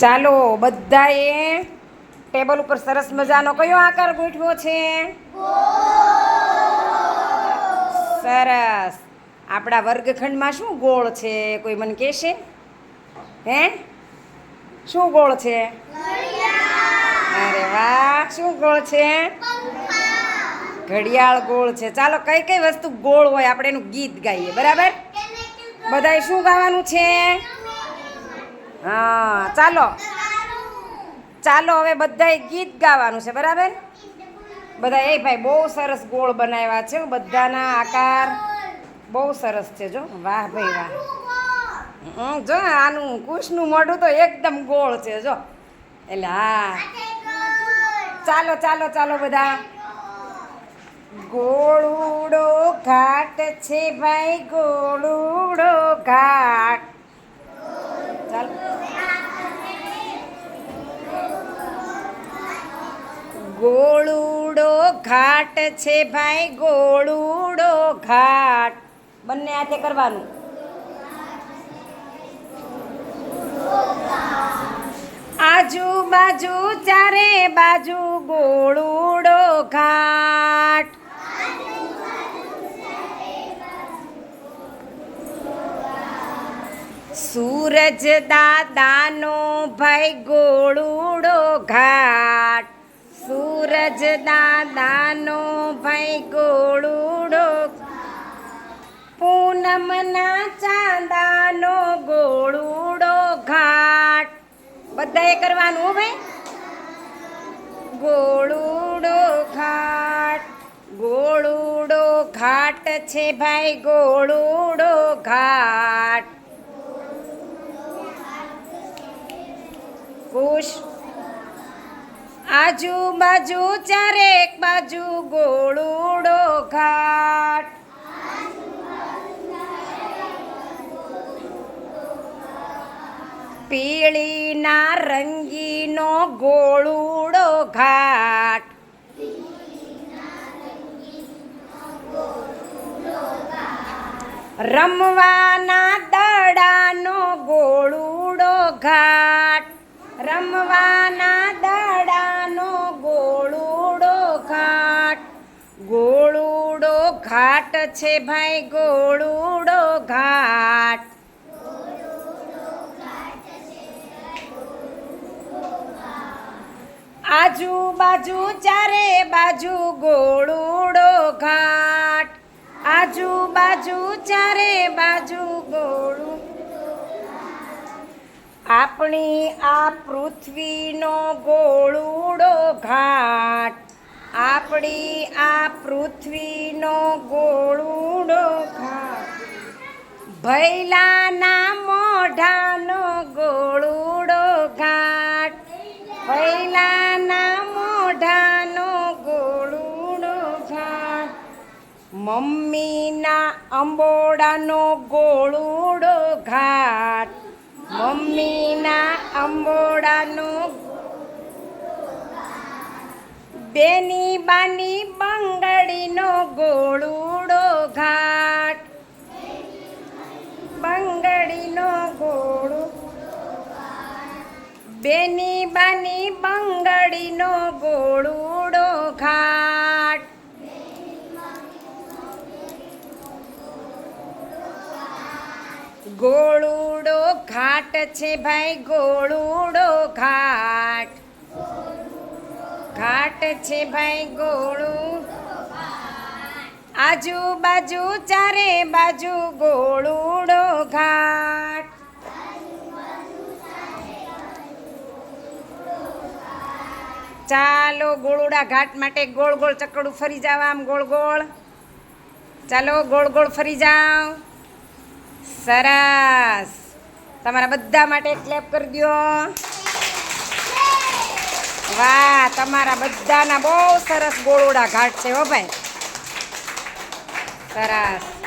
ચાલો, બધાએ ટેબલ ઉપર સરસ મજાનો કયો આકાર ગોઠવો છે? સરસ. આપણા વર્ગખંડમાં શું ગોળ છે? કોઈ મને કહેશે? હે? શું ગોળ છે? અરે વાહ, શું ગોળ છે? ઘડિયાળ ગોળ છે. ચાલો, કઈ કઈ વસ્તુ ગોળ હોય આપણે એનું ગીત ગાઈએ, બરાબર? બધાએ શું ગાવાનું છે? હા, ચાલો. ચાલો, હવે બધાએ ગીત ગાવાનું છે, બરાબર? બધા, એ ભાઈ, બહુ સરસ ગોળ બનાવ્યા છે બધાના આકાર. બહુ સરસ છે, જો. વાહ, ભાઈ, વાહ. જો, આનું કુશનું મોઢું તો એકદમ ગોળ છે, જો. એટલે, હા. ચાલો ચાલો ચાલો, બધા. ગોળુડો ઘાટ છે, ભાઈ ગોળુડો ઘાટ ચાલો ગોળુડો ઘાટ છે ભાઈ, ગોળુડો ઘાટ. બંને હાથે કરવાનું. આજુબાજુ ચારે બાજુ ગોળુડો ઘાટ. સૂરજ દાદાનો ભાઈ ગોળુડો ઘાટ. સૂરજ દાદાનો ભાઈ ગોળુડો. પૂનમના ચાંદાનો ગોળુડો ઘાટ. બધાએ કરવાનું ભાઈ. ગોળુડો ઘાટ. ગોળુડો ઘાટ છે ભાઈ, ગોળુડો ઘાટ. ખુશ આજુબાજુ ચારેક બાજુ ગોળુડો ઘાટ. પીળીના રંગીનો ગોળુડો ઘાટ. રમવાના દડાનો ગોળુડો ઘાટ. રમવાના ઘાટ છે ભાઈ, ગોળુડો ઘાટ. આજુબાજુ ચારે બાજુ ગોળુડો ઘાટ. આજુબાજુ ચારે બાજુ ગોળું આપણી આ પૃથ્વીનો ગોળુડો ઘાટ. આપણી આ પૃથ્વીનો ગોળુડો ઘાટ ભૈલાના મોઢાનો ગોળુડો ઘાટ. ભૈલાના મોઢાનો ગોળુડો ઘાટ. મમ્મીના અંબોડાનો ગોળુડો ઘાટ. મમ્મીના અંબોડાનો બેની બાની બંગડીનો ગોળુડો ઘાટ બંગડીનો ગોળો બેની બાની બંગડીનો ગોળુડો ઘાટ ગોળુડો ઘાટ છે ભાઈ ગોળુડો ઘાટ ઘાટ છે ભાઈ ગોળું. આજુબાજુ ચારે બાજુ ગોળુડો ઘાટ. ચાલો ગોળુડા ઘાટ માટે ગોળ ગોળ ચકડું ફરી જાવ આમ ગોળ ગોળ. ચાલો ગોળ ગોળ ફરી જાઓ સરસ. તમારા બધા માટે ક્લેપ કરી દો વાહ તમારા બધાના બહુ સરસ ગોળોડા ઘાટ છે હો ભાઈ. સરસ.